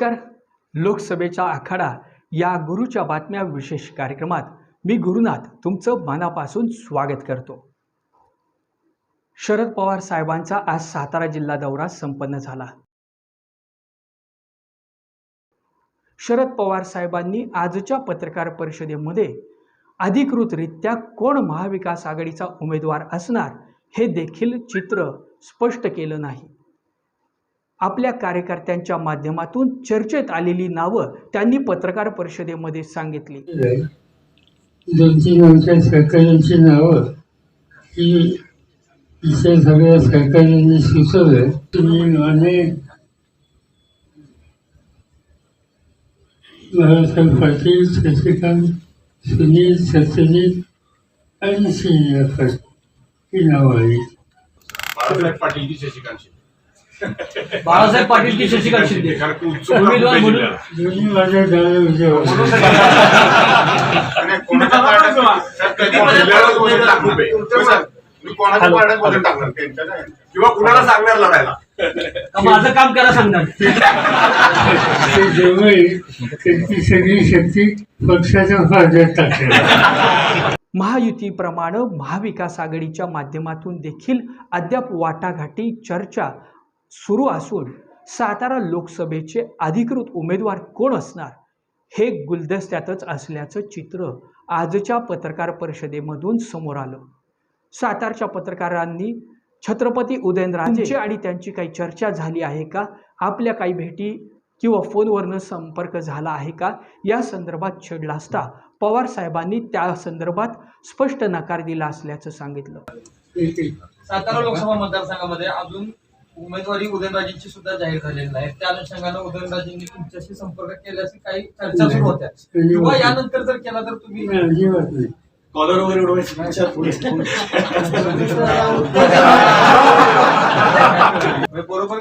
नमस्कार. लोकसभेचा आखाडा या गुरुच्या बातम्या विशेष कार्यक्रमात मी गुरुनाथ तुमचं मनापासून स्वागत करतो. शरद पवार साहेबांचा आज सातारा जिल्हा दौरा संपन्न झाला. शरद पवार साहेबांनी आजच्या पत्रकार परिषदेमध्ये अधिकृतरित्या कोण महाविकास आघाडीचा उमेदवार असणार हे देखील चित्र स्पष्ट केलं नाही. आपल्या कार्यकर्त्यांच्या माध्यमातून चर्चेत आलेली नावं त्यांनी पत्रकार परिषदेमध्ये सांगितली. दोन तीन आमच्या सहकाऱ्यांची नावं ही इथे सगळ्या सहकाऱ्यांनी सुचवलं. तुम्ही माने बाळासाहेब पाटील शशिकांत सुनील सत्यजित आणि श्रीनिवास ही नावं आहेत. बाळासाहेब पाटील की शशिकांत बाळासाहेब पाटील की शशिकांत शिंदे कारण तू उत्सुक उमेदवार आहे म्हणून जिल्ह्याला. दोन्ही माझ्या डाव्या उजव्या आणि कोणाच्या पारड्यात- त्यात कधी पण जिल्ह्याला वजन टाकू बे. कसं? मी कोणाच्या पारड्यात वजन टाकणार त्यांच्या नाही. किंवा कुणाला सांगणार लढायला माझं काम करा सांगणार ते जवळ त्यांची सगळी शक्ती पक्षाच्या फायद्यात टाकते महायुतीप्रमाणे महाविकास आघाडीच्या माध्यमातून देखील अद्याप वाटाघाटी चर्चा सुरू असून सातारा लोकसभेचे अधिकृत उमेदवार कोण असणार हे गुलदस्त्यातच असल्याचं चित्र आजच्या पत्रकार परिषदेमधून समोर आलं. सातारच्या पत्रकारांनी छत्रपती उदयनराजे आणि त्यांची काही चर्चा झाली आहे का? आपल्या काही भेटी किंवा फोनवरनं संपर्क झाला आहे का? या संदर्भात छेडला असता पवार साहेबांनी त्या संदर्भात स्पष्ट नकार दिला असल्याचं सांगितलं. सातारा लोकसभा मतदारसंघामध्ये अजून उमेदवारी उदयनराजेंची सुद्धा जाहीर झालेली नाही. त्या अनुषंगानं उदयनराजेंनी तुमच्याशी संपर्क केल्याची काही चर्चा सुरू होत्या. किंवा यानंतर जर केला तर तुम्ही कॉलर वगैरे उडवायची म्हणजे बरोबर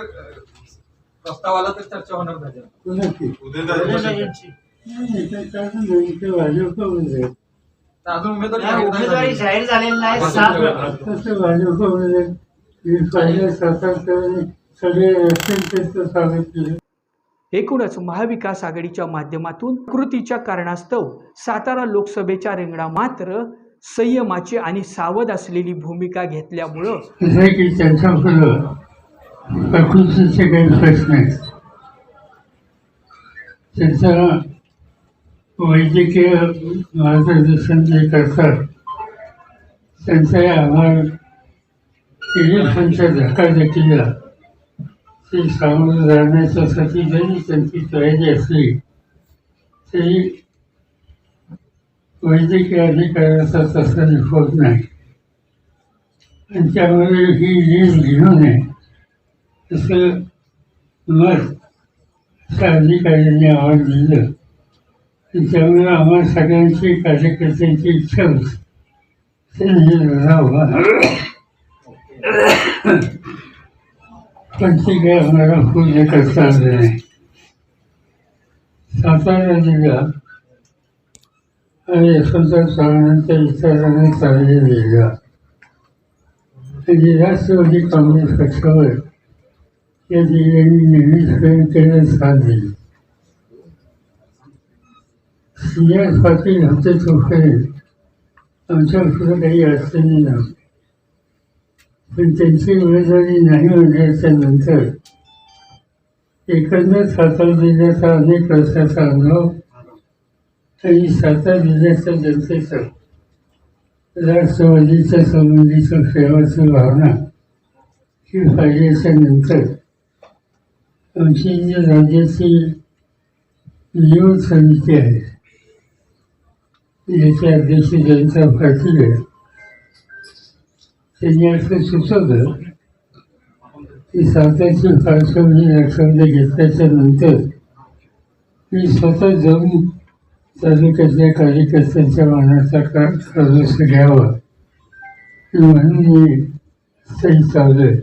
प्रस्ताव आला तर चर्चा होणार नाही. कोणाची उदयनराजे नाही, ते चालून जाईल. ते भाजपमध्ये आहे. तर अजून उमेदवारी. जाहीर झालेली नाही. पहिले सगळे स्वागत केलं. एकूणच महाविकास आघाडीच्या माध्यमातून कृतीच्या कारणास्तव सातारा लोकसभेच्या रिंगणा मात्र संयमाची आणि सावध असलेली भूमिका घेतल्यामुळं की त्यांच्या पुढं प्रकृतीचे काही प्रश्न आहेत. त्यांचा वैद्यकीय मार्गदर्शन जे करतात त्यांचा आभार इलेक्शनच्या धकाधकीला ते सामोरं जाण्याच्यासाठी जरी त्यांची तयारी असली तरी वैद्यकीय अधिकाऱ्याचा तसा होत नाही. आणि त्यामुळे ही लीड घेऊ नये असं मत त्या अधिकाऱ्यांनी आवाज दिलं. आणि त्यामुळे आम्हाला सगळ्यांची कार्यकर्त्यांची इच्छा होती. त्यांनी लढावं पण ते काही आम्हाला पूर्ण करता आलं नाही. सातारा जिल्हा आणि यशवंतराव चव्हाणांच्या विचाराने चालले जिल्हा आणि राष्ट्रवादी काँग्रेस पक्षावर या जिल्ह्यांनी नेहमीच स्वयंकेंद्र साथ दिली सी सिंह पाटील होते चौकडे आमच्या काही अडचणी नव्हत्या पण त्यांची उमेदवारी नाही होण्याच्या नंतर एकंदर सातारा जिल्ह्याचा अनेक वर्षाचा अनुभव आणि सातारा जिल्ह्याच्या जनतेचा राष्ट्रवादीच्या संबंधीचं प्रेमाची भावना ही पाहिल्याच्या नंतर आमची जी राज्याची निवड समिती आहे याचे अध्यक्ष जयंत पाटील आहे त्यांनी सुचवलं की सातारची पार्श्वभूमी लक्षात घेतल्याच्या नंतर मी स्वतः जाऊन तालुक्यातल्या कार्यकर्त्यांच्या मनाचा का कर्ज घ्यावा म्हणून मी सही चालू आहे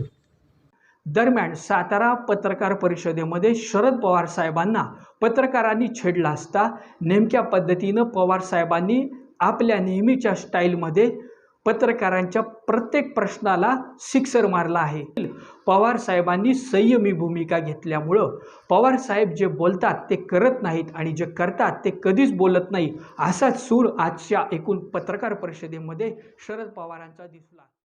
दरम्यान सातारा पत्रकार परिषदेमध्ये शरद पवार साहेबांना पत्रकारांनी छेडला असता नेमक्या पद्धतीनं पवार साहेबांनी आपल्या नेहमीच्या स्टाईलमध्ये पत्रकारांच्या प्रत्येक प्रश्नाला सिक्सर मारला आहे. पवार साहेबांनी संयमी भूमिका घेतल्यामुळं पवार साहेब जे बोलतात ते करत नाहीत आणि जे करतात ते कधीच बोलत नाही. असाच सूर आजच्या एकूण पत्रकार परिषदेमध्ये शरद पवारांचा दिसला.